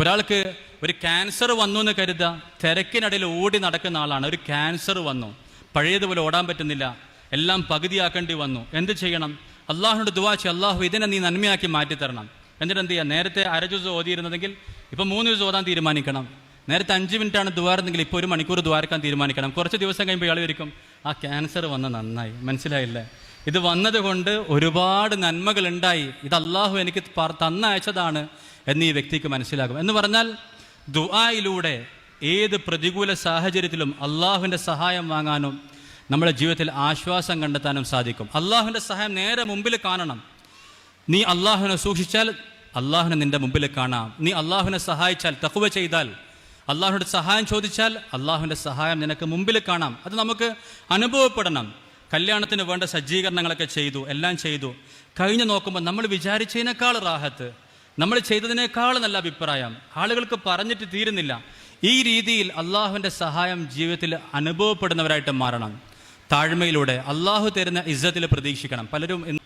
ഒരാൾക്ക് ഒരു ക്യാൻസർ വന്നു എന്ന് കരുതുക തിരക്കിനിടയിൽ ഓടി നടക്കുന്ന ആളാണ്. ഒരു ക്യാൻസർ വന്നു. പഴയതുപോലെ ഓടാൻ പറ്റുന്നില്ല. എല്ലാം പകുതിയാക്കേണ്ടി വന്നു. എന്ത് ചെയ്യണം? അള്ളാഹുനോട് ദുവാ ചെയ്യും അള്ളാഹു ഇതിനെ നീ നന്മയാക്കി മാറ്റിത്തരണം. എന്നിട്ട് എന്ത് ചെയ്യുക? നേരത്തെ അര ദിവസം ഓതിയിരുന്നതെങ്കിൽ ഇപ്പം മൂന്ന് ദിവസം ഓതാൻ തീരുമാനിക്കണം. നേരത്തെ അഞ്ച് മിനിറ്റാണ് ദ്വാരുന്നെങ്കിൽ ഇപ്പോൾ ഒരു മണിക്കൂർ ദ്വാരക്കാൻ തീരുമാനിക്കണം. കുറച്ച് ദിവസം കഴിയുമ്പോൾ ഇയാൾ വരിക്കും ആ ക്യാൻസർ വന്ന നന്നായി. മനസ്സിലായില്ലേ? ഇത് വന്നതുകൊണ്ട് ഒരുപാട് നന്മകൾ ഉണ്ടായി ഇത് അള്ളാഹു എനിക്ക് തന്നയച്ചതാണ് എന്ന് ഈ വ്യക്തിക്ക് മനസ്സിലാകും. എന്ന് പറഞ്ഞാൽ ദുആയിലൂടെ ഏത് പ്രതികൂല സാഹചര്യത്തിലും അള്ളാഹുവിന്റെ സഹായം വാങ്ങാനും നമ്മുടെ ജീവിതത്തിൽ ആശ്വാസം കണ്ടെത്താനും സാധിക്കും. അള്ളാഹുവിന്റെ സഹായം നേരെ മുമ്പിൽ കാണണം. നീ അള്ളാഹുവിനെ സൂക്ഷിച്ചാൽ അള്ളാഹുവിനെ നിന്റെ മുമ്പിൽ കാണാം. നീ അള്ളാഹുവിനെ സഹായിച്ചാൽ തക്കുവ ചെയ്താൽ അള്ളാഹുവിന്റെ സഹായം ചോദിച്ചാൽ അള്ളാഹുവിന്റെ സഹായം നിനക്ക് മുമ്പിൽ കാണാം. അത് നമുക്ക് അനുഭവപ്പെടണം. കല്യാണത്തിന് വേണ്ട സജ്ജീകരണങ്ങളൊക്കെ ചെയ്തു എല്ലാം ചെയ്തു. കഴിഞ്ഞു നോക്കുമ്പോൾ നമ്മൾ വിചാരിച്ചതിനേക്കാൾ റാഹത്ത്. നമ്മൾ ചെയ്തതിനേക്കാൾ നല്ല അഭിപ്രായം. ആളുകൾക്ക് പറഞ്ഞിട്ട് തീരുന്നില്ല. ഈ രീതിയിൽ അള്ളാഹുവിന്റെ സഹായം ജീവിതത്തിൽ അനുഭവപ്പെടുന്നവരായിട്ട് മാറണം. താഴ്മയിലൂടെ അള്ളാഹു തരുന്ന ഇജ്ജത്തിൽ പ്രതീക്ഷിക്കണം. പലരും